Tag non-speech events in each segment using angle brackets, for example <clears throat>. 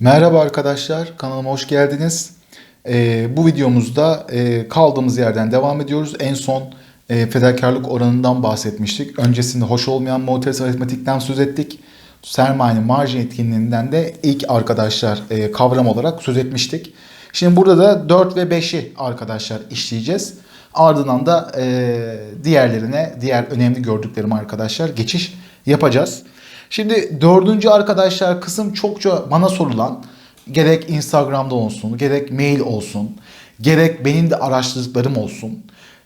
Merhaba arkadaşlar, kanalıma hoş geldiniz. Ee, bu videomuzda e, kaldığımız yerden devam ediyoruz. En son e, fedakarlık oranından bahsetmiştik. Öncesinde hoş olmayan monetary aritmetikten söz ettik. Sermayenin marjin etkinliğinden de ilk arkadaşlar e, kavram olarak söz etmiştik. Şimdi burada da 4 ve 5'i arkadaşlar işleyeceğiz. Ardından da e, diğerlerine, diğer önemli gördüklerim arkadaşlar geçiş yapacağız. Şimdi dördüncü arkadaşlar kısım çokça bana sorulan gerek Instagram'da olsun, gerek mail olsun, gerek benim de araştırdıklarım olsun.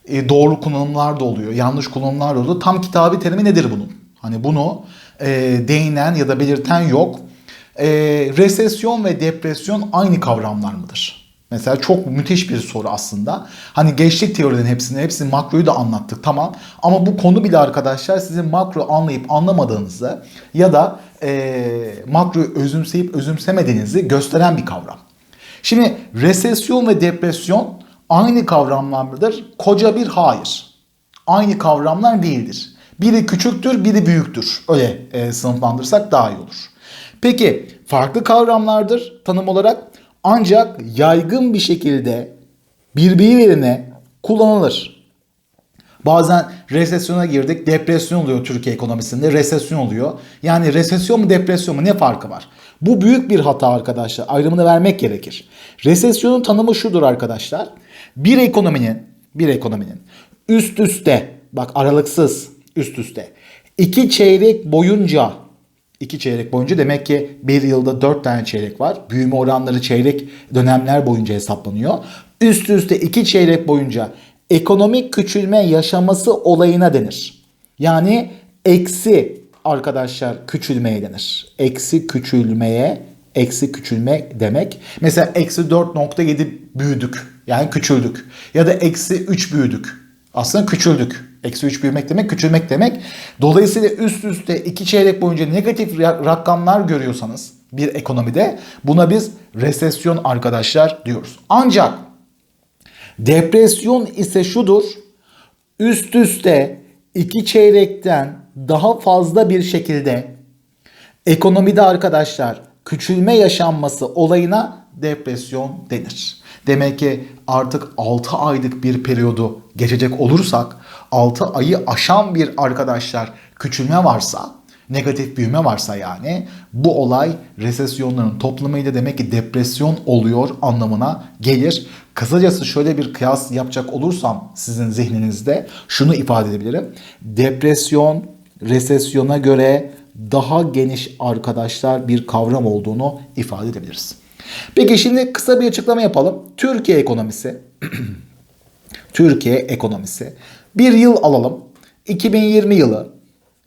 E, doğru kullanımlar da oluyor, yanlış kullanımlar da oluyor. Tam kitabı terimi nedir bunun? Hani bunu e, değinen ya da belirten yok. E, resesyon ve depresyon aynı kavramlar mıdır? Mesela çok müthiş bir soru aslında. Hani geçtik teorinin hepsini, hepsini makroyu da anlattık tamam. Ama bu konu bile arkadaşlar sizin makro anlayıp anlamadığınızı ya da e, makroyu özümseyip özümsemediğinizi gösteren bir kavram. Şimdi resesyon ve depresyon aynı kavramlar mıdır? Koca bir hayır. Aynı kavramlar değildir. Biri küçüktür, biri büyüktür. Öyle e, sınıflandırsak daha iyi olur. Peki farklı kavramlardır tanım olarak ancak yaygın bir şekilde birbirine kullanılır. Bazen resesyona girdik, depresyon oluyor Türkiye ekonomisinde, resesyon oluyor. Yani resesyon mu depresyon mu ne farkı var? Bu büyük bir hata arkadaşlar. Ayrımını vermek gerekir. Resesyonun tanımı şudur arkadaşlar. Bir ekonominin, bir ekonominin üst üste, bak aralıksız üst üste iki çeyrek boyunca iki çeyrek boyunca demek ki bir yılda dört tane çeyrek var. Büyüme oranları çeyrek dönemler boyunca hesaplanıyor. Üst üste iki çeyrek boyunca ekonomik küçülme yaşaması olayına denir. Yani eksi arkadaşlar küçülmeye denir. Eksi küçülmeye, eksi küçülme demek. Mesela eksi 4.7 büyüdük. Yani küçüldük. Ya da eksi 3 büyüdük. Aslında küçüldük. Eksi 3 büyümek demek, küçülmek demek. Dolayısıyla üst üste iki çeyrek boyunca negatif rakamlar görüyorsanız bir ekonomide buna biz resesyon arkadaşlar diyoruz. Ancak depresyon ise şudur. Üst üste iki çeyrekten daha fazla bir şekilde ekonomide arkadaşlar küçülme yaşanması olayına depresyon denir. Demek ki artık 6 aylık bir periyodu geçecek olursak 6 ayı aşan bir arkadaşlar küçülme varsa negatif büyüme varsa yani bu olay resesyonların toplamıyla demek ki depresyon oluyor anlamına gelir. Kısacası şöyle bir kıyas yapacak olursam sizin zihninizde şunu ifade edebilirim. Depresyon resesyona göre daha geniş arkadaşlar bir kavram olduğunu ifade edebiliriz. Peki şimdi kısa bir açıklama yapalım. Türkiye ekonomisi <clears throat> Türkiye ekonomisi bir yıl alalım. 2020 yılı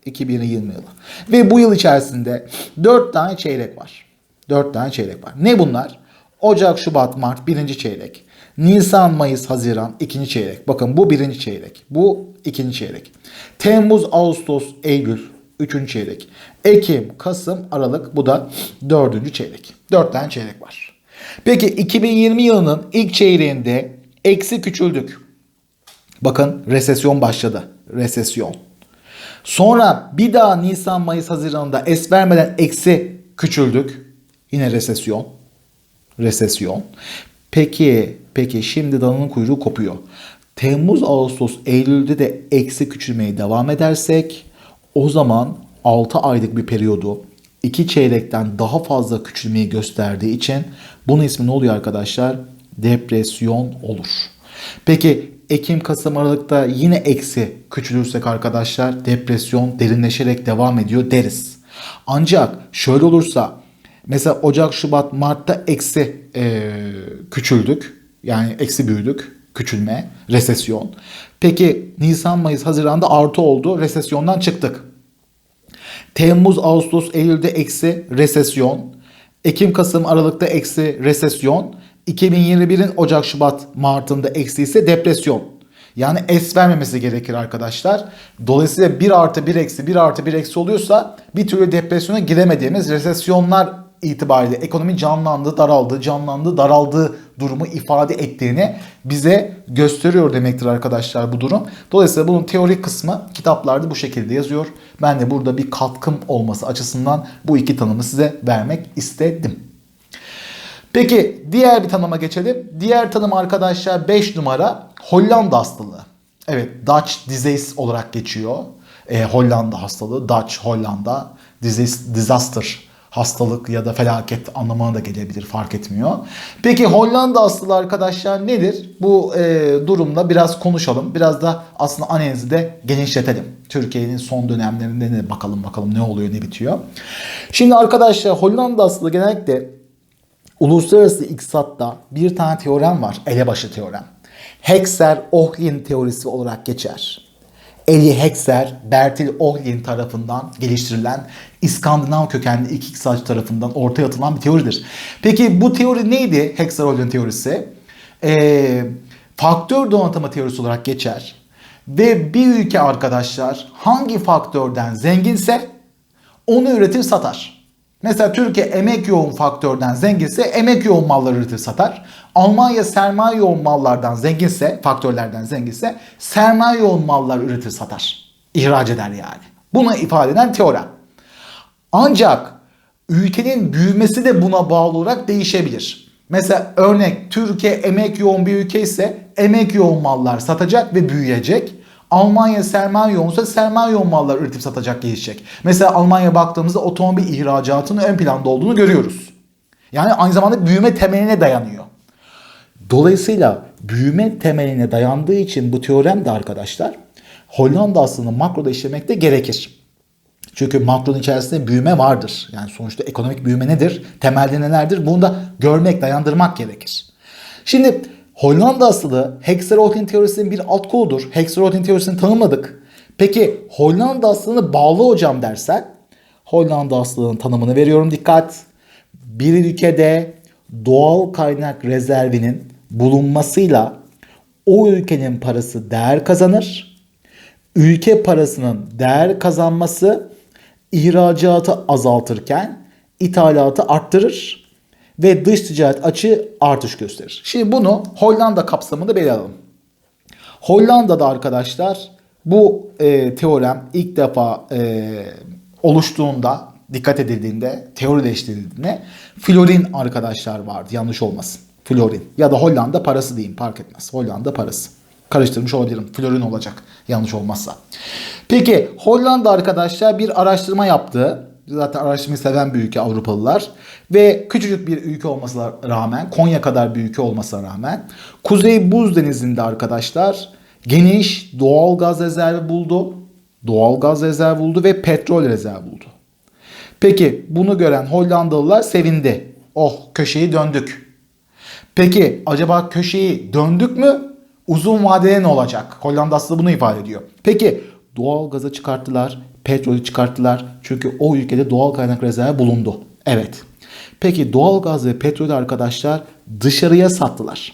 2020 yılı. Ve bu yıl içerisinde 4 tane çeyrek var. 4 tane çeyrek var. Ne bunlar? Ocak, Şubat, Mart birinci çeyrek. Nisan, Mayıs, Haziran ikinci çeyrek. Bakın bu birinci çeyrek. Bu ikinci çeyrek. Temmuz, Ağustos, Eylül üçüncü çeyrek. Ekim, Kasım, Aralık bu da dördüncü çeyrek. Dört tane çeyrek var. Peki 2020 yılının ilk çeyreğinde eksi küçüldük. Bakın resesyon başladı. Resesyon. Sonra bir daha Nisan, Mayıs, Haziran'da es vermeden eksi küçüldük. Yine resesyon. Resesyon. Peki, peki şimdi dalının kuyruğu kopuyor. Temmuz, Ağustos, Eylül'de de eksi küçülmeye devam edersek o zaman 6 aylık bir periyodu iki çeyrekten daha fazla küçülmeyi gösterdiği için bunun ismi ne oluyor arkadaşlar? Depresyon olur. Peki Ekim, Kasım, Aralık'ta yine eksi küçülürsek arkadaşlar depresyon derinleşerek devam ediyor deriz. Ancak şöyle olursa mesela Ocak, Şubat, Mart'ta eksi e, küçüldük. Yani eksi büyüdük. Küçülme, resesyon. Peki Nisan, Mayıs, Haziran'da artı oldu. Resesyondan çıktık. Temmuz, Ağustos, Eylül'de eksi resesyon. Ekim, Kasım, Aralık'ta eksi resesyon. 2021'in Ocak, Şubat, Mart'ında eksi ise depresyon. Yani es vermemesi gerekir arkadaşlar. Dolayısıyla 1 artı 1 eksi 1 artı 1 eksi oluyorsa bir türlü depresyona giremediğimiz resesyonlar itibariyle ekonomi canlandı, daraldı, canlandı, daraldığı durumu ifade ettiğini bize gösteriyor demektir arkadaşlar bu durum. Dolayısıyla bunun teorik kısmı kitaplarda bu şekilde yazıyor. Ben de burada bir katkım olması açısından bu iki tanımı size vermek istedim. Peki diğer bir tanıma geçelim. Diğer tanım arkadaşlar 5 numara Hollanda hastalığı. Evet Dutch disease olarak geçiyor. E, Hollanda hastalığı, Dutch Hollanda disaster hastalık ya da felaket anlamına da gelebilir fark etmiyor. Peki Hollanda hastalığı arkadaşlar nedir? Bu e, durumda biraz konuşalım. Biraz da aslında analizi de genişletelim. Türkiye'nin son dönemlerinde ne bakalım bakalım ne oluyor ne bitiyor. Şimdi arkadaşlar Hollanda hastalığı genellikle uluslararası iktisatta bir tane teorem var. Elebaşı teorem. Hexer-Ohlin teorisi olarak geçer. Eli Hexer, Bertil Ohlin tarafından geliştirilen İskandinav kökenli iki iktisatçı tarafından ortaya atılan bir teoridir. Peki bu teori neydi Hexer-Ohlin teorisi? Ee, faktör donatımı teorisi olarak geçer. Ve bir ülke arkadaşlar hangi faktörden zenginse onu üretir satar. Mesela Türkiye emek yoğun faktörden zenginse emek yoğun malları satar. Almanya sermaye yoğun mallardan zenginse, faktörlerden zenginse sermaye yoğun mallar üretir satar. İhraç eder yani. Bunu ifade eden teorem. Ancak ülkenin büyümesi de buna bağlı olarak değişebilir. Mesela örnek Türkiye emek yoğun bir ülke ise emek yoğun mallar satacak ve büyüyecek. Almanya sermaye yoğun mallar üretip satacak gelişecek. Mesela Almanya baktığımızda otomobil ihracatının ön planda olduğunu görüyoruz. Yani aynı zamanda büyüme temeline dayanıyor. Dolayısıyla büyüme temeline dayandığı için bu teorem de arkadaşlar Hollanda aslında makroda işlemekte gerekir. Çünkü makronun içerisinde büyüme vardır. Yani sonuçta ekonomik büyüme nedir? Temelde nelerdir? Bunu da görmek, dayandırmak gerekir. Şimdi Hollanda asılı Hexer-Ohlin teorisinin bir alt koludur. Hexer-Ohlin teorisini tanımladık. Peki Hollanda aslını bağlı hocam dersen Hollanda aslının tanımını veriyorum dikkat. Bir ülkede doğal kaynak rezervinin bulunmasıyla o ülkenin parası değer kazanır. Ülke parasının değer kazanması ihracatı azaltırken ithalatı arttırır ve dış ticaret açığı artış gösterir. Şimdi bunu Hollanda kapsamında ele alalım. Hollanda'da arkadaşlar bu e, teorem ilk defa e, oluştuğunda dikkat edildiğinde, teorileştirildiğinde florin arkadaşlar vardı. Yanlış olmasın. Florin ya da Hollanda parası diyeyim fark etmez. Hollanda parası. Karıştırmış olabilirim. Florin olacak yanlış olmazsa. Peki Hollanda arkadaşlar bir araştırma yaptı. Zaten araştırmayı seven bir ülke Avrupalılar. Ve küçücük bir ülke olmasına rağmen, Konya kadar bir ülke olmasına rağmen Kuzey Buz Denizi'nde arkadaşlar geniş doğal gaz rezervi buldu. Doğal gaz rezervi buldu ve petrol rezervi buldu. Peki bunu gören Hollandalılar sevindi. Oh köşeyi döndük. Peki acaba köşeyi döndük mü? Uzun vadede ne olacak? Hollanda aslında bunu ifade ediyor. Peki doğal gazı çıkarttılar, petrolü çıkarttılar. Çünkü o ülkede doğal kaynak rezervi bulundu. Evet. Peki doğal gaz ve petrolü arkadaşlar dışarıya sattılar.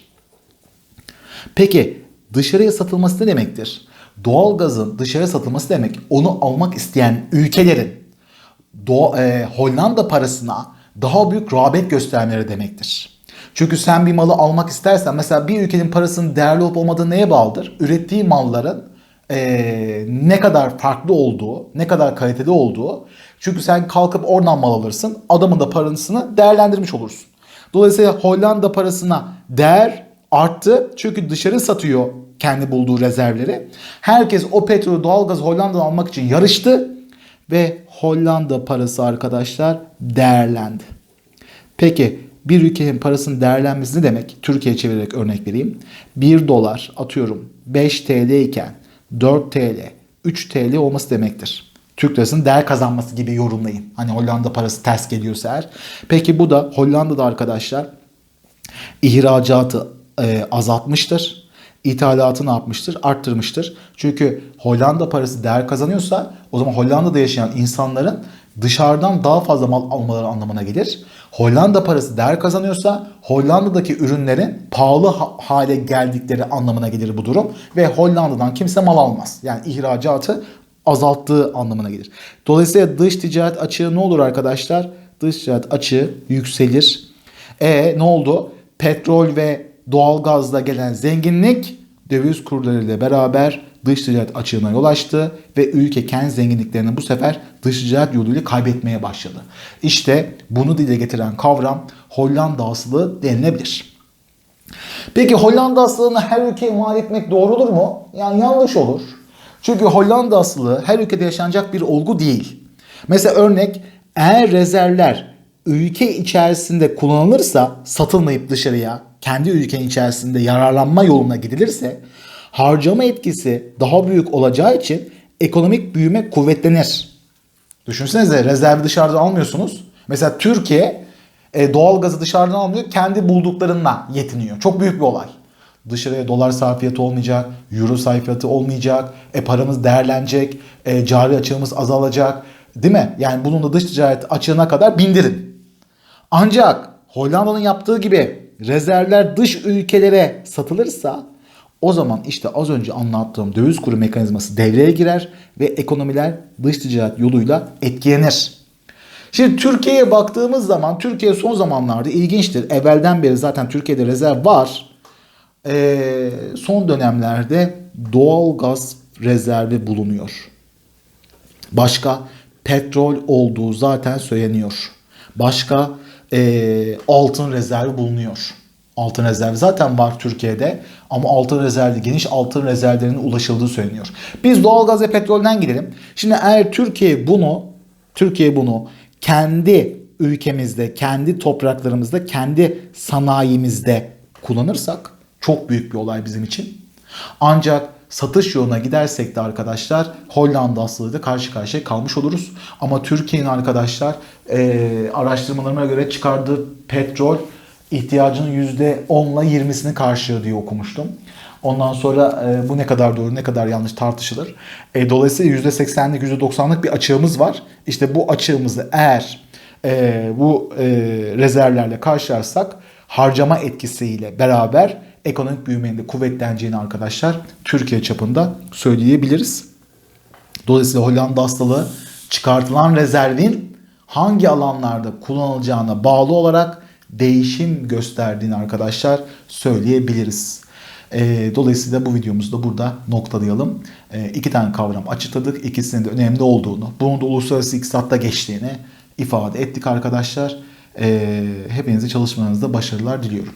Peki dışarıya satılması ne demektir? Doğal gazın dışarıya satılması demek onu almak isteyen ülkelerin Doğu, e, Hollanda parasına daha büyük rağbet göstermeleri demektir. Çünkü sen bir malı almak istersen mesela bir ülkenin parasının değerli olup olmadığı neye bağlıdır? Ürettiği malların e, ne kadar farklı olduğu, ne kadar kaliteli olduğu. Çünkü sen kalkıp oradan mal alırsın, adamın da parasını değerlendirmiş olursun. Dolayısıyla Hollanda parasına değer arttı çünkü dışarı satıyor kendi bulduğu rezervleri. Herkes o petrolü doğalgazı Hollanda'dan almak için yarıştı ve Hollanda parası arkadaşlar değerlendi. Peki bir ülkenin parasının değerlenmesi ne demek? Türkiye çevirerek örnek vereyim. 1 dolar atıyorum 5 TL iken 4 TL, 3 TL olması demektir. Türk lirasının değer kazanması gibi yorumlayın. Hani Hollanda parası ters geliyorsa eğer. Peki bu da Hollanda'da arkadaşlar ihracatı e, azaltmıştır. İthalatı ne yapmıştır? Arttırmıştır. Çünkü Hollanda parası değer kazanıyorsa o zaman Hollanda'da yaşayan insanların dışarıdan daha fazla mal almaları anlamına gelir. Hollanda parası değer kazanıyorsa Hollanda'daki ürünlerin pahalı hale geldikleri anlamına gelir bu durum. Ve Hollanda'dan kimse mal almaz. Yani ihracatı azalttığı anlamına gelir. Dolayısıyla dış ticaret açığı ne olur arkadaşlar? Dış ticaret açığı yükselir. E ne oldu? Petrol ve doğal gazla gelen zenginlik döviz kurlarıyla beraber dış ticaret açığına yol açtı ve ülke kendi zenginliklerini bu sefer dış ticaret yoluyla kaybetmeye başladı. İşte bunu dile getiren kavram Hollanda asıllığı denilebilir. Peki Hollanda aslılığını her ülkeye mal etmek doğrudur mu? Yani yanlış olur. Çünkü Hollanda asıllığı her ülkede yaşanacak bir olgu değil. Mesela örnek eğer rezervler ülke içerisinde kullanılırsa satılmayıp dışarıya kendi ülkenin içerisinde yararlanma yoluna gidilirse harcama etkisi daha büyük olacağı için ekonomik büyüme kuvvetlenir. Düşünsenize rezervi dışarıdan almıyorsunuz. Mesela Türkiye e, doğal gazı dışarıdan almıyor. Kendi bulduklarınla yetiniyor. Çok büyük bir olay. Dışarıya dolar sarfiyatı olmayacak. Euro sarfiyatı olmayacak. E, paramız değerlenecek. E, cari açığımız azalacak. Değil mi? Yani bunun da dış ticaret açığına kadar bindirin. Ancak Hollanda'nın yaptığı gibi rezervler dış ülkelere satılırsa o zaman işte az önce anlattığım döviz kuru mekanizması devreye girer ve ekonomiler dış ticaret yoluyla etkilenir. Şimdi Türkiye'ye baktığımız zaman Türkiye son zamanlarda ilginçtir. Evvelden beri zaten Türkiye'de rezerv var. Ee, son dönemlerde doğal gaz rezervi bulunuyor. Başka petrol olduğu zaten söyleniyor. Başka e, altın rezervi bulunuyor. Altın rezervi zaten var Türkiye'de ama altın rezervi geniş altın rezervlerinin ulaşıldığı söyleniyor. Biz doğalgaz ve petrolden gidelim. Şimdi eğer Türkiye bunu Türkiye bunu kendi ülkemizde, kendi topraklarımızda, kendi sanayimizde kullanırsak çok büyük bir olay bizim için. Ancak satış yoluna gidersek de arkadaşlar Hollanda aslıyla karşı karşıya kalmış oluruz. Ama Türkiye'nin arkadaşlar e, araştırmalarına göre çıkardığı petrol ihtiyacının %10 ile 20'sini karşılıyor diye okumuştum. Ondan sonra e, bu ne kadar doğru ne kadar yanlış tartışılır. E, dolayısıyla %80'lik %90'lık bir açığımız var. İşte bu açığımızı eğer e, bu e, rezervlerle karşılarsak harcama etkisiyle beraber ekonomik büyümenin de kuvvetleneceğini arkadaşlar Türkiye çapında söyleyebiliriz. Dolayısıyla Hollanda hastalığı çıkartılan rezervin hangi alanlarda kullanılacağına bağlı olarak değişim gösterdiğini arkadaşlar söyleyebiliriz. E, dolayısıyla bu videomuzu da burada noktalayalım. E, iki tane kavram açıkladık. İkisinin de önemli olduğunu, bunun da uluslararası iktisatta geçtiğini ifade ettik arkadaşlar. E, hepinize çalışmalarınızda başarılar diliyorum.